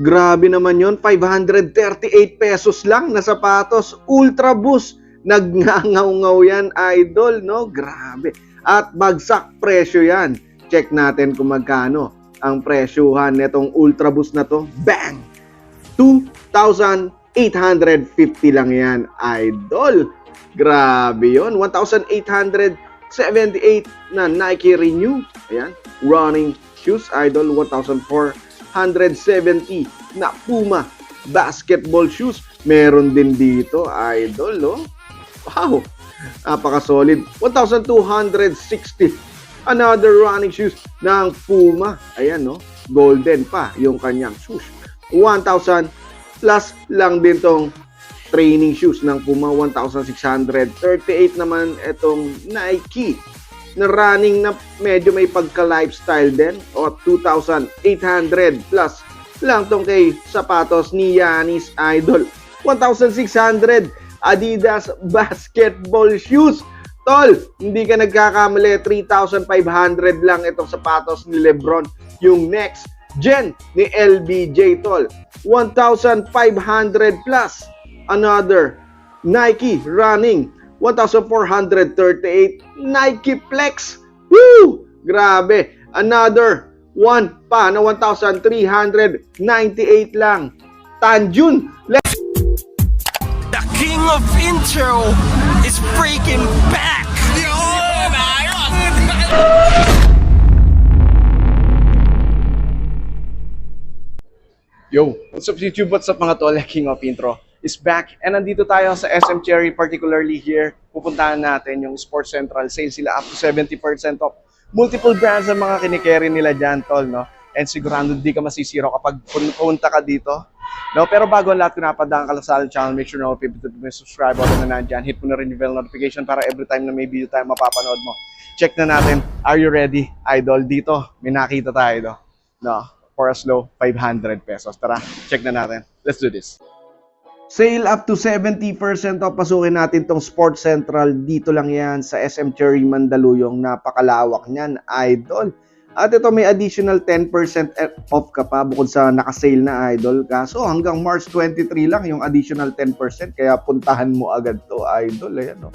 Grabe naman yon 538 pesos lang na sapatos. Ultra Boost. Nagngangaw-ngaw yan, idol, no? Grabe. At bagsak presyo yan. Check natin kung magkano ang presyuhan nitong Ultra Boost na to. Bang! 2,850 lang yan, idol. Grabe yon 1,878 na Nike Renew. Ayan. Running shoes, idol. 1,470 na Puma basketball shoes. Meron din dito, idol, no? Wow! Napaka-solid. 1,260. Another running shoes ng Puma. Ayan, no? Golden pa yung kanyang shoes. 1,000 plus lang din tong training shoes ng Puma 1,638 naman itong Nike na running na medyo may pagka-lifestyle din. O 2,800 plus lang tong kay sapatos ni Yanis Idol. 1,600 Adidas basketball shoes. Tol, hindi ka nagkakamali. 3,500 lang itong sapatos ni Lebron. Yung next gen ni LBJ Tol. 1,500 plus another Nike running 1,438 Nike Flex. Woo! Grabe. Another one pa na 1,398 lang. Tanjun. Let's The king of intro is freaking back! Yo, what's up YouTube? What's up mga tol? King of Intro is back and nandito tayo sa SM Cherry particularly here. Pupuntahan natin yung Sports Central sale sila up to 70% off. Multiple brands ang mga kinikerry nila dyan tol, no? And sigurado di ka masisiro kapag pumunta ka dito. No, pero bago ang lahat, kung napadaan ka sa channel, make sure na pindutin mo yung subscribe button na nandyan. Hit mo na rin yung bell notification para every time na may video tayo mapapanood mo. Check na natin, are you ready, idol? Dito, may nakita tayo, no? No, for as low, 500 pesos. Tara, check na natin. Let's do this. Sale up to 70% off. Pasukin natin tong Sports Central. Dito lang yan sa SM Cherry Mandaluyong. Napakalawak niyan, idol. At ito may additional 10% off ka pa bukod sa naka-sale na idol. Kaso hanggang March 23 lang yung additional 10%. Kaya puntahan mo agad to idol. Ayan, no?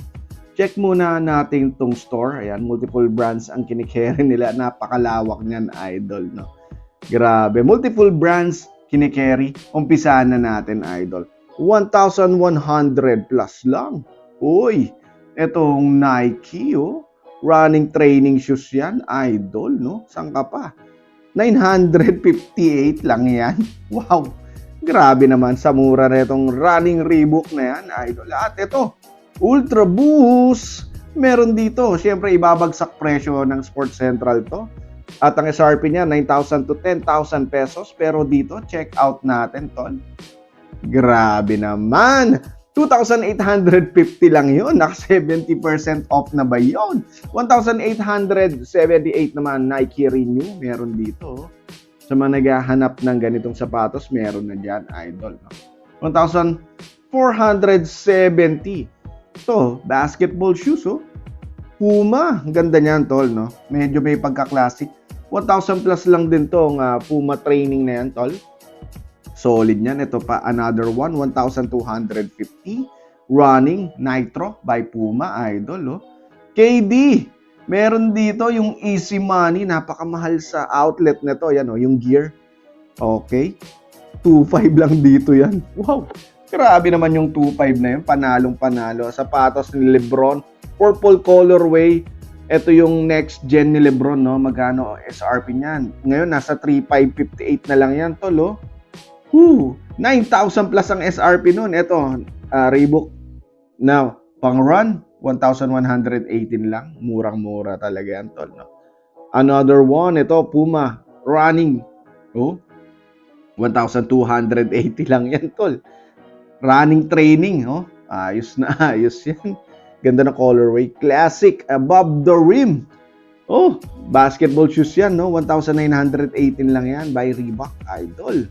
Check muna natin tong store. Ayan, multiple brands ang kinikerry nila. Napakalawak niyan, idol. No? Grabe. Multiple brands kinikerry. Umpisahan na natin, idol. 1,100 plus lang. Uy, etong Nike, oh. Running training shoes yan, idol, no? Saan ka pa? 958 lang yan. Wow. Grabe naman sa mura na itong running Reebok na yan, idol. At ito, Ultra Boost. Meron dito. Siyempre, ibabagsak presyo ng Sports Central to. At ang SRP niya, 9,000 to 10,000 pesos. Pero dito, check out natin, tol. Grabe naman! 2,850 lang yun. Naka 70% off na ba yun? 1,878 naman Nike Renew. Meron dito. Sa mga naghahanap ng ganitong sapatos, meron na dyan, idol. No? 1,470. Ito, basketball shoes, oh. Puma. Ang ganda niyan, tol, no? Medyo may pagka-classic. 1,000 plus lang din tong uh, Puma training na yan, tol. Solid niyan. Ito pa, another one, 1,250. Running Nitro by Puma, idol, oh. KD, meron dito yung Easy Money. Napakamahal sa outlet nito. Yan, oh, yung gear. Okay. 2.5 lang dito yan. Wow. Grabe naman yung 2.5 na yun. Panalong panalo. Sapatos ni Lebron. Purple colorway. Ito yung next gen ni Lebron, no? Magkano SRP niyan? Ngayon, nasa 3,558 na lang yan, tol, oh. Woo! 9,000 plus ang SRP nun. Ito, uh, Reebok. Now, pang run, 1,118 lang. Murang-mura talaga yan, tol, no? Another one, ito, Puma. Running. Oh, 1,280 lang yan, tol. Running training, oh. Ayos na, ayos yan. Ganda na colorway. Classic, above the rim. Oh, basketball shoes yan, no? 1,918 lang yan by Reebok Idol.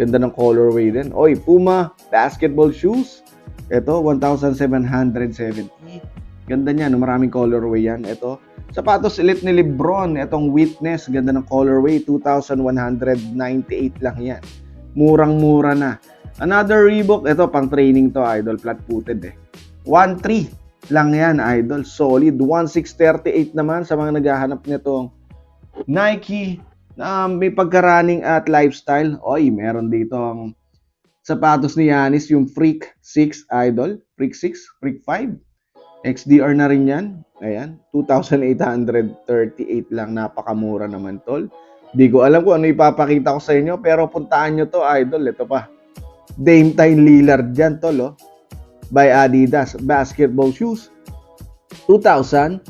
Ganda ng colorway din. Oy, Puma basketball shoes. Ito, 1,770. Ganda niya, no? maraming colorway yan. Ito, sapatos elite ni Lebron. Itong Witness, ganda ng colorway. 2,198 lang yan. Murang-mura na. Another Reebok, ito pang training to, idol, flat-footed eh. 1.3 lang yan, idol. Solid. 1.638 naman sa mga naghahanap nitong Nike na may pagka-running at lifestyle. Oy, meron dito ang sapatos ni Yanis, yung Freak 6 Idol. Freak 6, Freak 5. XDR na rin yan. Ayan, 2,838 lang. Napakamura naman, tol. Di ko alam kung ano ipapakita ko sa inyo, pero puntaan nyo to, Idol. Ito pa. Dame Time Lillard dyan, tol, oh. By Adidas. Basketball shoes. 2,920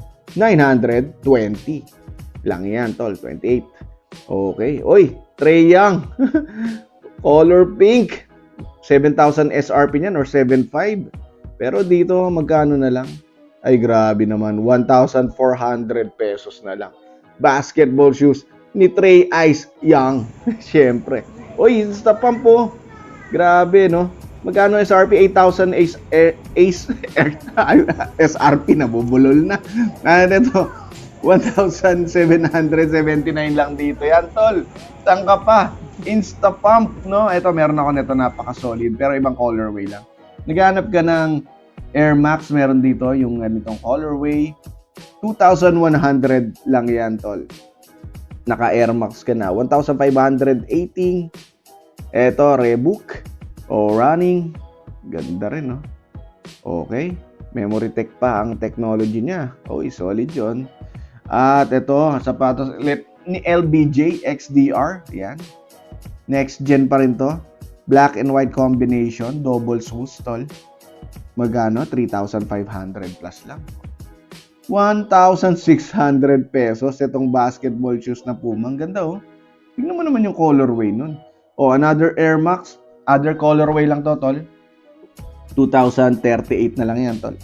lang yan, tol. 28. Okay. Oy, Trey Young. Color pink. 7,000 SRP niyan or 7,500. Pero dito, magkano na lang? Ay, grabe naman. 1,400 pesos na lang. Basketball shoes ni Trey Ice Young. Siyempre. Oy, pump po. Grabe, no? Magkano SRP? 8,000 ace, eh, ace, SRP na, bubulol na. Ano ito? 1,779 lang dito. Yan, tol. Saan ka pa? Insta pump, no? Ito, meron ako nito napaka-solid, pero ibang colorway lang. Naghanap ka ng Air Max, meron dito yung ganitong colorway. 2,100 lang yan, tol. Naka Air Max ka na. 1,518. Ito, Reebok. O running. Ganda rin, no? Okay. Memory Tech pa ang technology niya. Oy, solid yon. At ito, sapatos ulit ni LBJ XDR. Yan. Next gen pa rin to. Black and white combination. Double soles, tol. Magano? 3,500 plus lang. 1,600 pesos itong basketball shoes na Puma. Ang ganda oh. Tingnan mo naman yung colorway nun. Oh, another Air Max. Other colorway lang to, tol. 2,038 na lang yan, tol.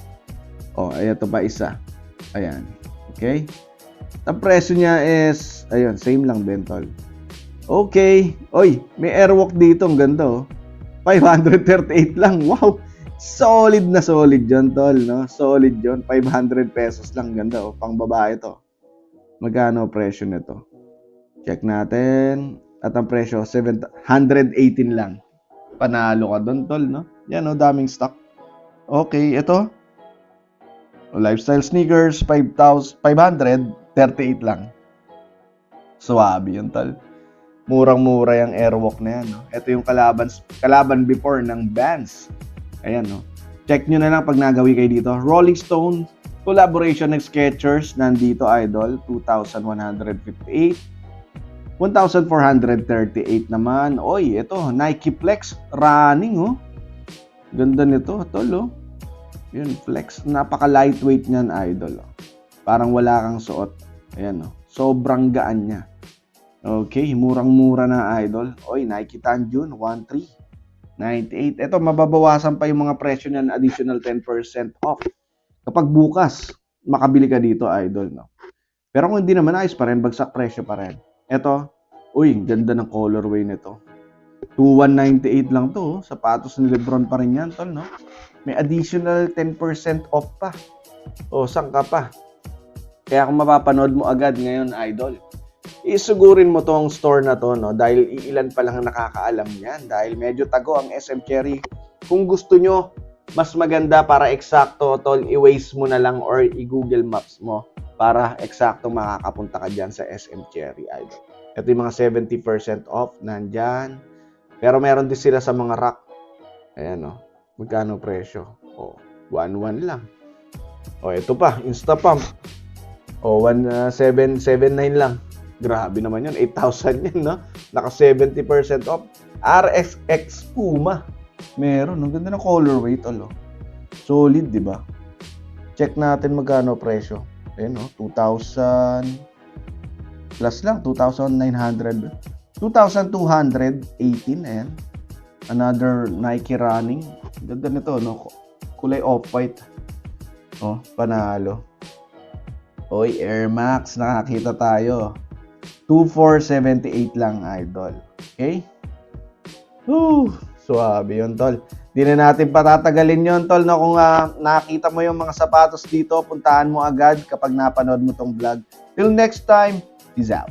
Oh, ayan to pa isa. Ayan. Okay? Ang presyo niya is, ayun, same lang din, tol. Okay. Oy, may airwalk dito. Ang ganda, oh. 538 lang. Wow. Solid na solid yon tol, no? Solid yon 500 pesos lang. Ganda, oh. Pang babae to. Magkano presyo nito? Check natin. At ang presyo, 718 lang. Panalo ka doon, tol, no? Yan, oh, daming stock. Okay, ito. Oh, lifestyle sneakers, 5,000 538 lang. Suwabe yun, tol. Murang-mura yung airwalk na yan. No? Ito yung kalaban, kalaban before ng Vans. Ayan, no? Check nyo na lang pag nagawi kayo dito. Rolling Stone, collaboration ng Skechers, nandito, idol, 2,158. 1,438 naman. Oy, ito, Nike Flex running, oh. Ganda nito, tol, oh. Yun, flex. Napaka lightweight niyan, idol. Oh. Parang wala kang suot. Ayan, oh. Sobrang gaan niya. Okay, murang-mura na, idol. Oy, Nike Tanjun, 1,398. Ito, mababawasan pa yung mga presyo niyan, additional 10% off. Kapag bukas, makabili ka dito, idol, no? Pero kung hindi naman, ayos pa rin, bagsak presyo pa rin. Ito, uy, ganda ng colorway nito. 2198 lang to, oh. sapatos ni Lebron pa rin yan, tol, no? May additional 10% off pa. O, saan ka pa? Kaya kung mapapanood mo agad ngayon, idol, isugurin mo tong store na to, no? Dahil ilan pa lang ang nakakaalam niyan. Dahil medyo tago ang SM Cherry. Kung gusto nyo, mas maganda para eksakto, tol, i-waste mo na lang or i-google maps mo para eksakto makakapunta ka dyan sa SM Cherry Idol. Ito yung mga 70% off, nandyan. Pero meron din sila sa mga rack. Ayan o. Magkano presyo? O, 1-1 lang. O, ito pa, Instapump. O, 1,779 lang. Grabe naman yun. 8,000 yan, no? Naka 70% off. RSX Puma. Meron. Ang ganda ng colorway, tol. oh. Solid, di ba? Check natin magkano presyo. Ayan, no? 2,000 plus lang. 2,900. 2,218. Ayan. Another Nike running. Ganda nito, no? Kulay off-white. Oh, panalo. Oy, Air Max. Nakakita tayo. 2,478 lang, idol. Okay? Whew, suwabe yun, tol. Di na natin patatagalin yon tol, no? Kung ah, nakita mo yung mga sapatos dito, puntahan mo agad kapag napanood mo tong vlog. Till next time, peace out.